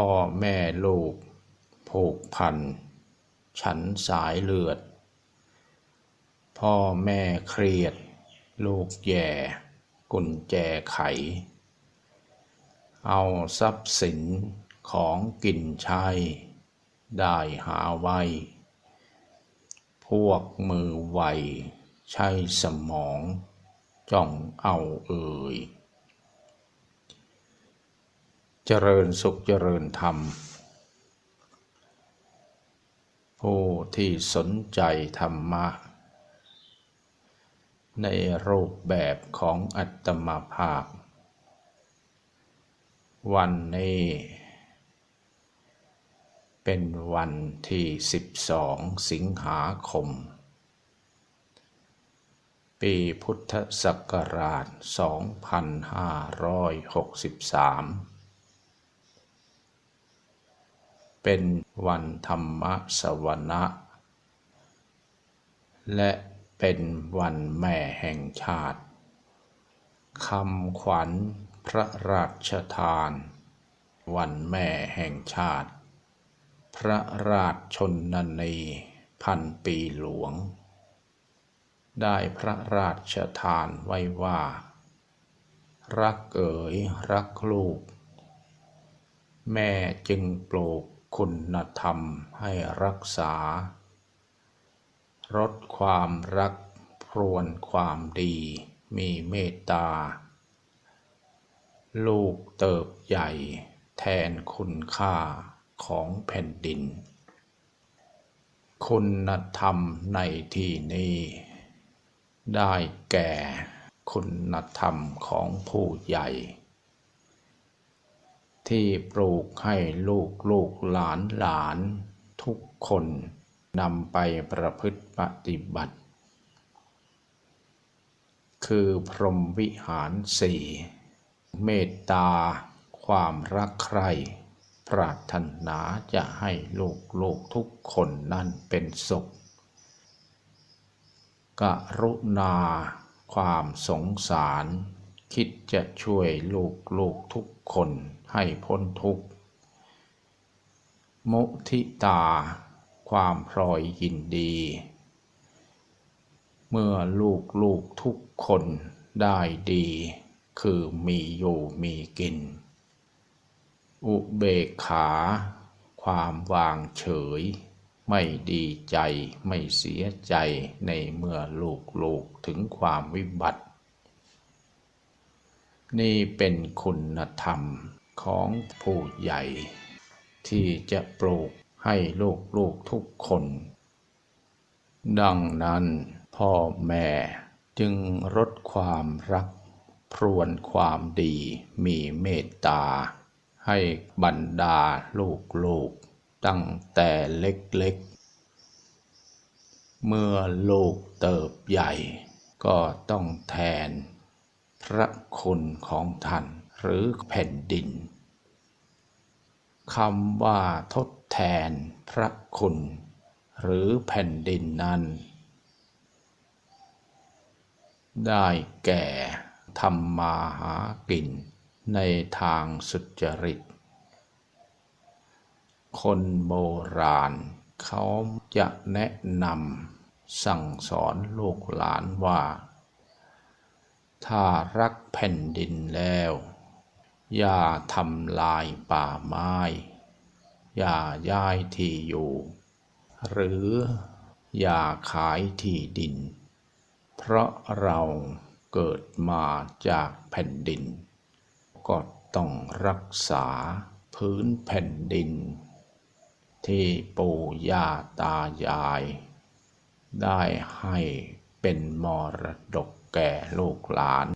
พ่อแม่ลูก ผูกพัน ฉันสายเลือด พ่อแม่เครียด ลูกแย่ กุญแจไข เอาทรัพย์สินของกินใช้ ได้หาไว้ พวกมือไว ใช้สมอง จ้องเอาเอ่ย เจริญสุขเจริญธรรม ผู้ที่สนใจธรรมะ ในรูปแบบของอัตมาภาพ วันนี้ เป็นวันที่ 12 สิงหาคม ปีพุทธศักราช 2563 เป็นวันธรรมสวนะ และเป็นวันแม่แห่งชาติคำขวัญพระราชทาน วันแม่แห่งชาติ พระราชชนนีพันปีหลวง ได้พระราชทานไว้ว่า รักเอ๋ยรักลูก แม่จึงปลูก คุณธรรมให้รักษา ลดความรักพรวนความดี มีเมตตา ลูกเติบใหญ่แทนคุณค่าของแผ่นดิน คุณธรรมในที่นี้ ได้แก่คุณธรรมของผู้ใหญ่ ที่ปลูกให้ลูกลูกหลานหลาน ทุกคนนำไปประพฤติปฏิบัติ คือพรหมวิหารสี่เมตตา ความรักใคร่ปรารถนาจะให้ลูกลูกทุกคนนั่นเป็นสุข กรุณา ความสงสาร คิดจะช่วยลูกลูกทุกคน ให้พ้นทุกข์ มุทิตา ความพลอยยินดี เมื่อลูกลูกทุกคนได้ดี คือมีอยู่มีกิน อุเบกขา ความวางเฉย ไม่ดีใจไม่เสียใจในเมื่อลูกลูกถึงความวิบัตินี่เป็นคุณธรรม ของผู้ใหญ่ ที่จะปลูกให้ลูกลูกทุกคน ดังนั้นพ่อแม่จึงลดความรัก พรวนความดีมีเมตตา ให้บรรดาลูกลูกตั้งแต่เล็กๆ เมื่อลูกเติบใหญ่ ก็ต้องแทน พระคุณของท่าน หรือแผ่นดินคำว่าทดแทนพระคุณ หรือแผ่นดินนั้น ได้แก่ทำมาหากินในทางสุจริต คนโบราณ เขาจะแนะนำสั่งสอนลูกหลานว่า ถ้ารักแผ่นดินแล้ว อย่าทำลายป่าไม้ อย่าย้ายที่อยู่ หรืออย่าขายที่ดิน เพราะเราเกิดมาจากแผ่นดิน ก็ต้องรักษาพื้นแผ่นดิน ที่ปู่ย่าตายาย ได้ให้เป็นมรดกแก่ลูกหลาน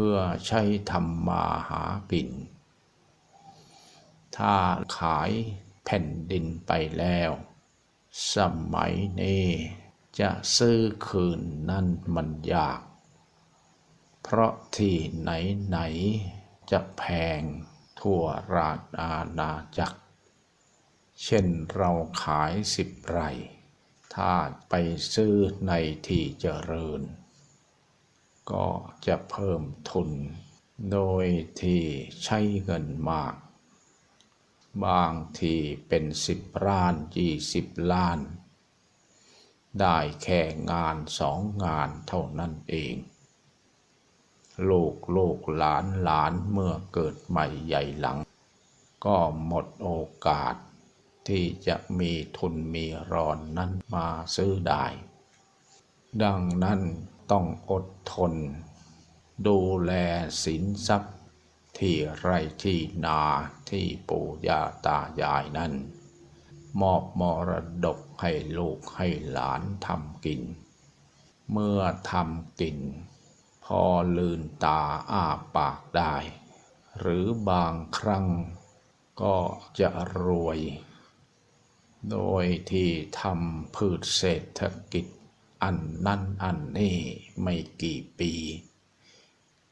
พื่อใช้ทำมาหากิน ถ้าขายแผ่นดินไปแล้ว สมัยนี้จะซื้อคืนนั่นมันยาก เพราะที่ไหนไหนจะแพงทั่วราชอาณาจักร เช่นเราขายสิบไร่ ถ้าไปซื้อในที่เจริญ ก็จะเพิ่มทุน โดยที่ใช้เงินมาก บางทีเป็นสิบล้านยี่สิบล้าน ได้แค่งานสองงานเท่านั้นเอง ลูกลูกหลานหลานเมื่อเกิดใหม่ใหญ่หลัง ก็หมดโอกาสที่จะมีทุนมีรอนนั้นมาซื้อได้ ดังนั้น ต้องอดทน ดูแลสินทรัพย์ ที่ไรที่นาที่ปู่ย่าตายายนั้นมอบมรดกให้ลูกให้หลานทำกิน เมื่อทำกิน พอลืนตาอ้าปากได้ หรือบางครั้งก็จะรวย โดยที่ทำพืชเศรษฐกิจ อันนั้นอันนี้ไม่กี่ปี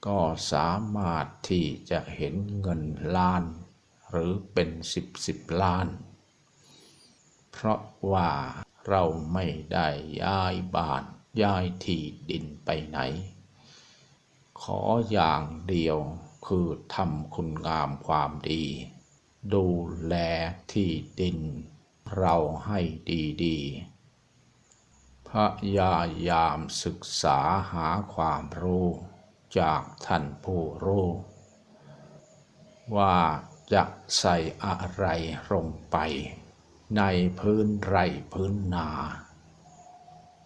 ก็สามารถที่จะเห็นเงินล้าน หรือเป็นสิบสิบล้าน เพราะว่าเราไม่ได้ย้ายบ้านย้ายที่ดินไปไหน ขออย่างเดียวคือทำคุณงามความดี ดูแลที่ดิน เราให้ดีๆ ยายามศึกษาหาความรู้จากท่านผู้รู้ว่าจะใส่อะไรลงไป ในพื้นไร่พื้นนา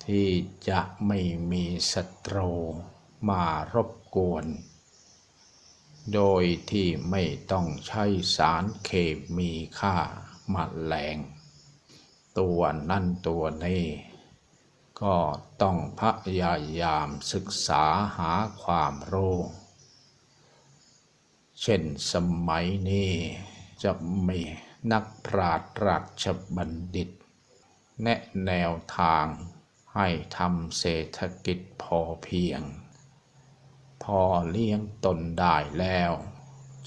ที่จะไม่มีศัตรูมารบกวน โดยที่ไม่ต้องใช้สารเคมีฆ่ามาแมลง ตัวนั่นตัวนี้ ก็ต้องพยายามศึกษาหาความรู้ เช่นสมัยนี้จะมีนักปราชญ์ราชบัณฑิต แนะแนวทางให้ทำเศรษฐกิจพอเพียง พอเลี้ยงตนได้แล้ว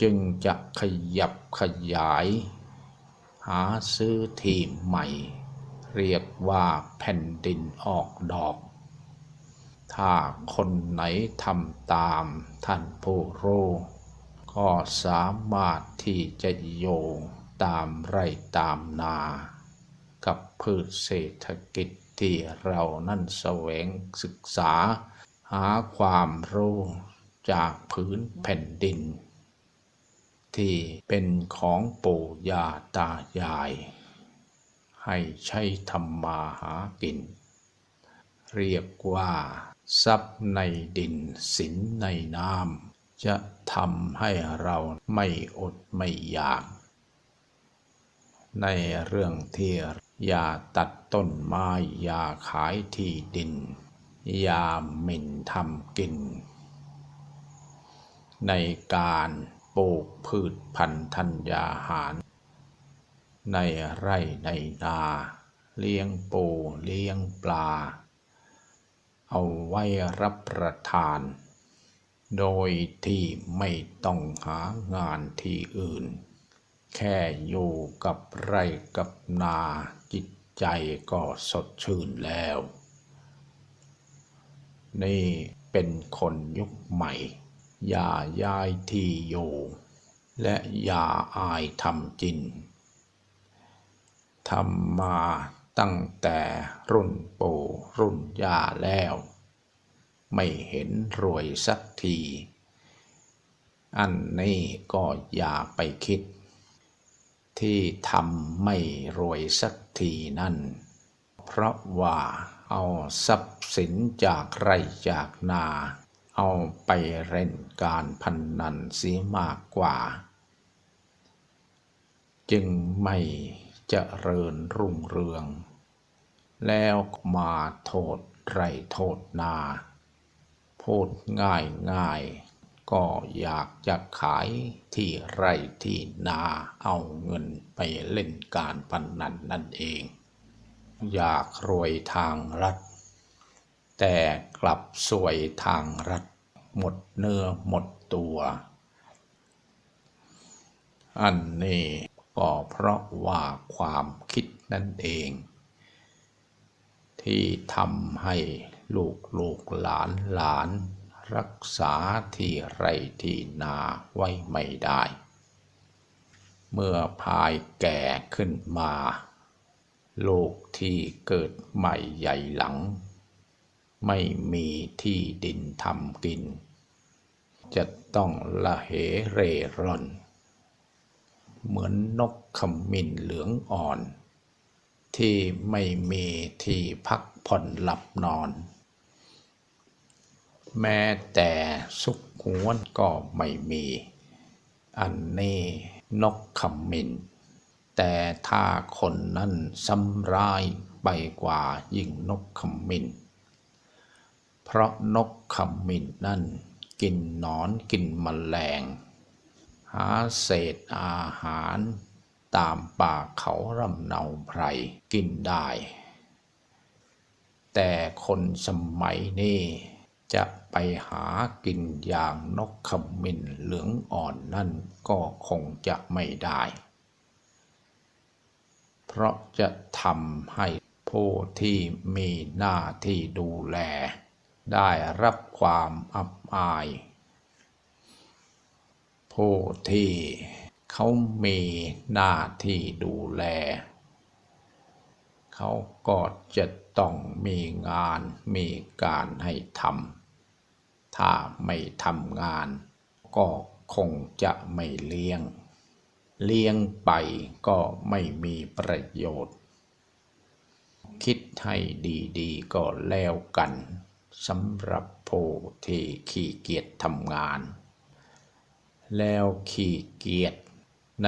จึงจะขยับขยาย หาซื้อที่ใหม่ เรียกว่าแผ่นดินออกดอก ถ้าคนไหนทำตามท่านผู้รู้ก็สามารถที่จะโยงตามไร่ตามนา กับพืชเศรษฐกิจที่เรานั่นแสวงศึกษา หาความรู้จากพื้นแผ่นดิน ที่เป็นของปู่ย่าตายาย ให้ใช้ทำมาหากิน เรียกว่า ทรัพย์ในดินสินในน้ำจะทำให้เราไม่อดไม่อยาก ในเรื่องที่อย่าตัดต้นไม้อย่าขายที่ดิน อย่าหมิ่นทำกิน ในการปลูกพืชพันธุ์ธัญญาหาร ในไร่ในนา เลี้ยงปูเลี้ยงปลา เอาไว้รับประทาน โดยที่ไม่ต้องหางานที่อื่น แค่อยู่กับไร่กับนาจิตใจก็สดชื่นแล้ว นี่เป็นคนยุคใหม่ อย่าย้ายที่อยู่ และอย่าอายทำจิน ทำมาตั้งแต่รุ่นปู่รุ่นย่าแล้ว ไม่เห็นรวยสักที อันนี้ก็อย่าไปคิด ที่ทำไม่รวยสักทีนั่น เพราะว่าเอาทรัพย์สินจากไร่จากนา เอาไปเล่นการพนนันเสียมากกว่า จึงไม่ เจริญรุ่งเรือง แล้วมาโทษไรโทษนา พูดง่ายง่ายก็อยากจะขายที่ไรที่นาเอาเงินไปเล่นการพนนันนั่นเอง อยากรวยทางรัฐ แต่กลับสวยทางรัฐ หมดเนื้อหมดตัว อันนี้ ก็เพราะว่าความคิดนั่นเอง ที่ทำให้ลูกลูกหลานหลานรักษาที่ไรที่นาไว้ไม่ได้ เมื่อพายแก่ขึ้นมา ลูกที่เกิดใหม่ใหญ่หลัง ไม่มีที่ดินทำกิน จะต้องละเหเร่ร่อน เหมือนนกขมิ้นเหลืองอ่อน ที่ไม่มีที่พักผ่อนหลับนอน แม้แต่สุขหวนก็ไม่มี อันนี้นกขมิ้นแต่ถ้าคนนั้นซ้ำร้ายไปกว่ายิ่งนกขมิ้นเพราะนกขมิ้นนั่นกินหนอนกินมแมลง หาเศษอาหารตามป่าเขารำเนาไพรกินได้ แต่คนสมัยนี้จะไปหากินอย่างนกขมิ้นเหลืองอ่อนนั่นก็คงจะไม่ได้ เพราะจะทำให้ผู้ที่มีหน้าที่ดูแล ได้รับความอับอาย ผู้ที่เขามีหน้าที่ดูแล เขาก็จะต้องมีงานมีการให้ทำถ้าไม่ทำงาน ก็คงจะไม่เลี้ยง เลี้ยงไปก็ไม่มีประโยชน์ คิดให้ดีๆก็แล้วกันสำหรับผู้ที่ขี้เกียจทำงาน แล้วขี้เกียจใน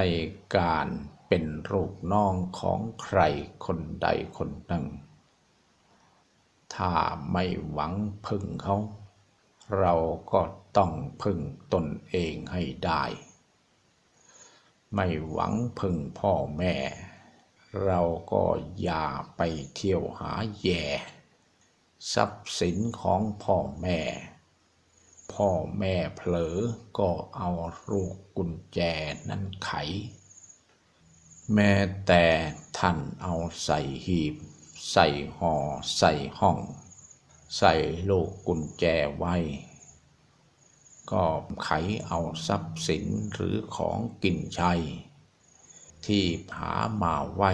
การเป็นลูกน้องของใครคนใดคนหนึ่ง ถ้าไม่หวังพึ่งเขา เราก็ต้องพึ่งตนเองให้ได้ ไม่หวังพึ่งพ่อแม่ เราก็อย่าไปเที่ยวหาแย่ ทรัพย์สินของพ่อแม่ พ่อแม่เผลอก็เอาลูกกุญแจนั้นไข แม้แต่ท่านเอาใส่หีบ ใส่ห่อใส่ห้อง ใส่ลูกกุญแจไว้ ก็ไขเอาทรัพย์สินหรือของกินใช้ ที่หามาไว้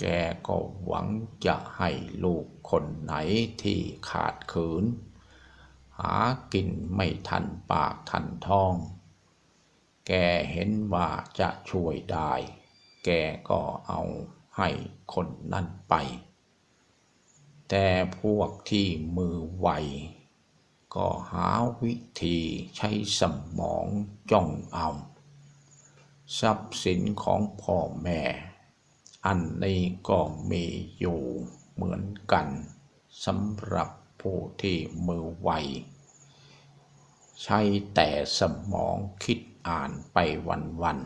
แกก็หวังจะให้ลูกคนไหนที่ขาดเขิน หากินไม่ทันปากทันท้อง แกเห็นว่าจะช่วยได้ แกก็เอาให้คนนั่นไป แต่พวกที่มือไว ก็หาวิธีใช้สมองจ้องเอาทรัพย์สินของพ่อแม่ อันนี้ก็มีอยู่เหมือนกันสำหรับ ผู้ที่มือไว ใช้แต่สมองคิดอ่านไปวัน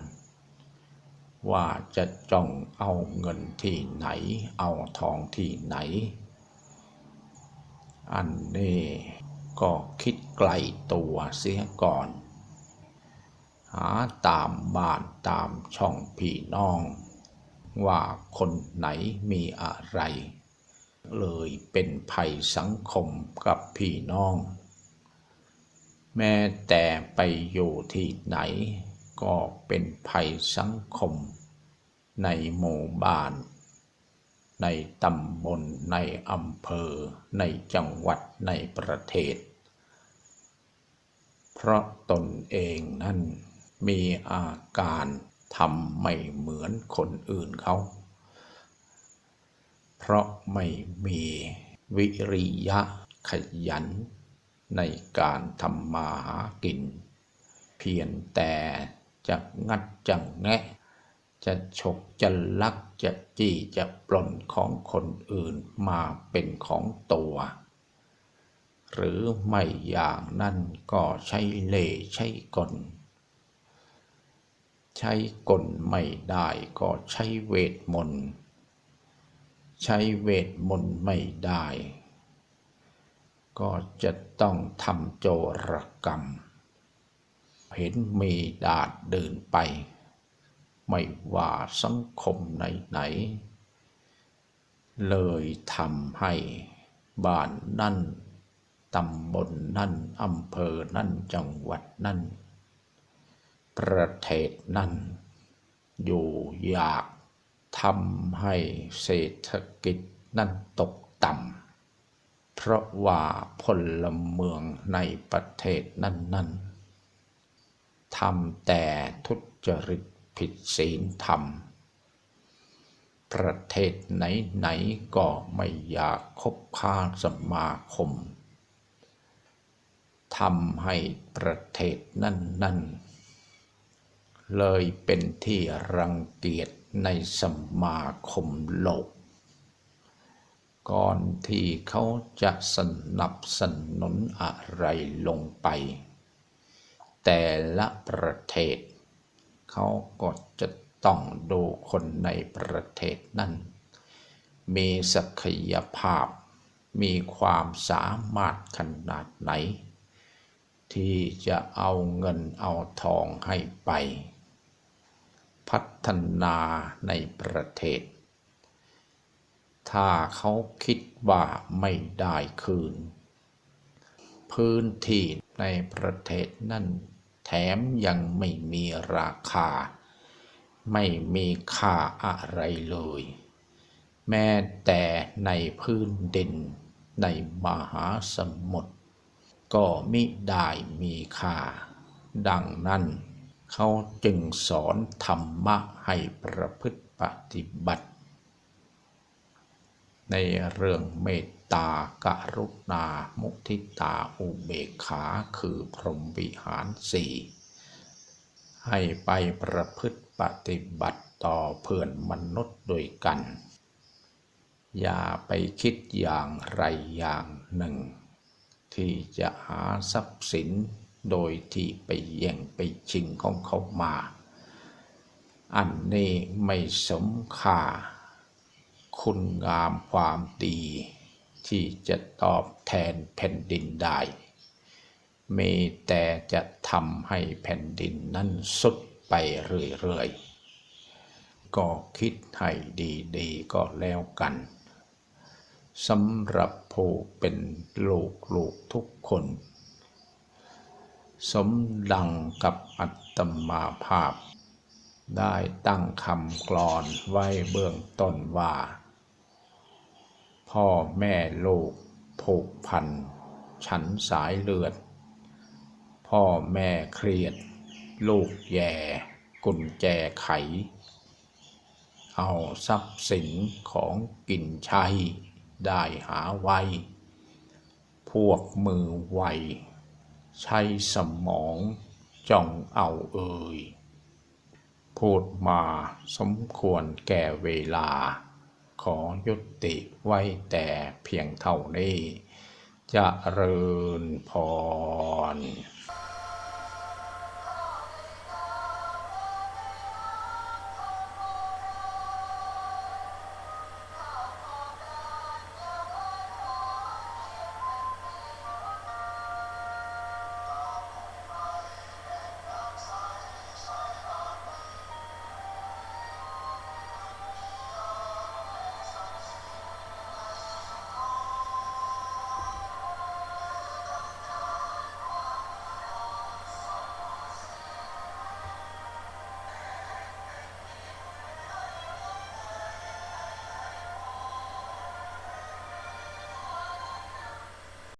ๆว่าจะจ้องเอาเงินที่ไหน เอาทองที่ไหน อันนี้ก็คิดไกลตัวเสียก่อน หาตามบ้านตามช่องพี่น้อง ว่าคนไหนมีอะไร เลยเป็นภัยสังคมกับพี่น้อง แม้แต่ไปอยู่ที่ไหน ก็เป็นภัยสังคม ในหมู่บ้าน ในตำบลในอำเภอ ในจังหวัดในประเทศ เพราะตนเองนั้นมีอาการทำไม่เหมือนคนอื่นเขา เพราะไม่มีวิริยะขยัน ในการทำมาหากิน เพียงแต่จะงัดจังแงะ จะฉกจะลักจะจี้จะปล้นของคนอื่นมาเป็นของตัว หรือไม่อย่างนั้นก็ใช้เล่ใช้กลใช้กลไม่ได้ก็ใช้เวทมนต์ ใช้เวทมนต์ไม่ได้ ก็จะต้องทำโจรกรรม เห็นมีดาดเดินไป ไม่ว่าสังคมไหนๆเลยทำให้บ้านนั่นตำบลนั่นอำเภอนั่นจังหวัดนั่น ประเทศนั่น อยู่อยาก ทำให้เศรษฐกิจนั่นตกต่ำ เพราะว่าพลเมืองในประเทศนั่นๆทำแต่ทุจริตผิดศีลธรรม ประเทศไหนๆก็ไม่อยากคบค้าสมาคมทำให้ประเทศนั่น ๆ เลยเป็นที่รังเกียจ ในสมาคมโลก ก่อนที่เขาจะสนับสนุนอะไรลงไป แต่ละประเทศ เขาก็จะต้องดูคนในประเทศนั้น มีศักยภาพ มีความสามารถขนาดไหน ที่จะเอาเงินเอาทองให้ไป พัฒนาในประเทศ ถ้าเขาคิดว่าไม่ได้คืน พื้นที่ในประเทศนั่นแถมยังไม่มีราคา ไม่มีค่าอะไรเลย แม้แต่ในพื้นดินในมหาสมุทรก็มิได้มีค่า ดังนั้น เขาจึงสอนธรรมะให้ประพฤติปฏิบัติ ในเรื่องเมตตากรุณา มุทิตา อุเบกขา คือพรหมวิหารสี่ให้ไปประพฤติปฏิบัติต่อเพื่อนมนุษย์ด้วยกัน อย่าไปคิดอย่างไรอย่างหนึ่ง ที่จะหาทรัพย์สิน โดยที่ไปแย่งไปชิงของเขามา อันนี้ไม่สมค่า คุณงามความดี ที่จะตอบแทนแผ่นดินได้มีแต่จะทำให้แผ่นดินนั้นสุดไปเรื่อยๆ ก็คิดให้ดีๆ ก็แล้วกันสำหรับผู้เป็นลูกลูกทุกคน สมดังกับอัตมาภาพ ได้ตั้งคำกลอนไว้เบื้องต้นว่า พ่อแม่ลูกผูกพัน ฉันสายเลือด พ่อแม่เครียด ลูกแย่กุญแจไข เอาทรัพย์สินของกินใช้ได้หาไว้ พวกมือไว ใช้สมองจ้องเอาเอ่ยพูดมาสมควรแก่เวลา ขอยุติไว้แต่เพียงเท่านี้จะเริญพร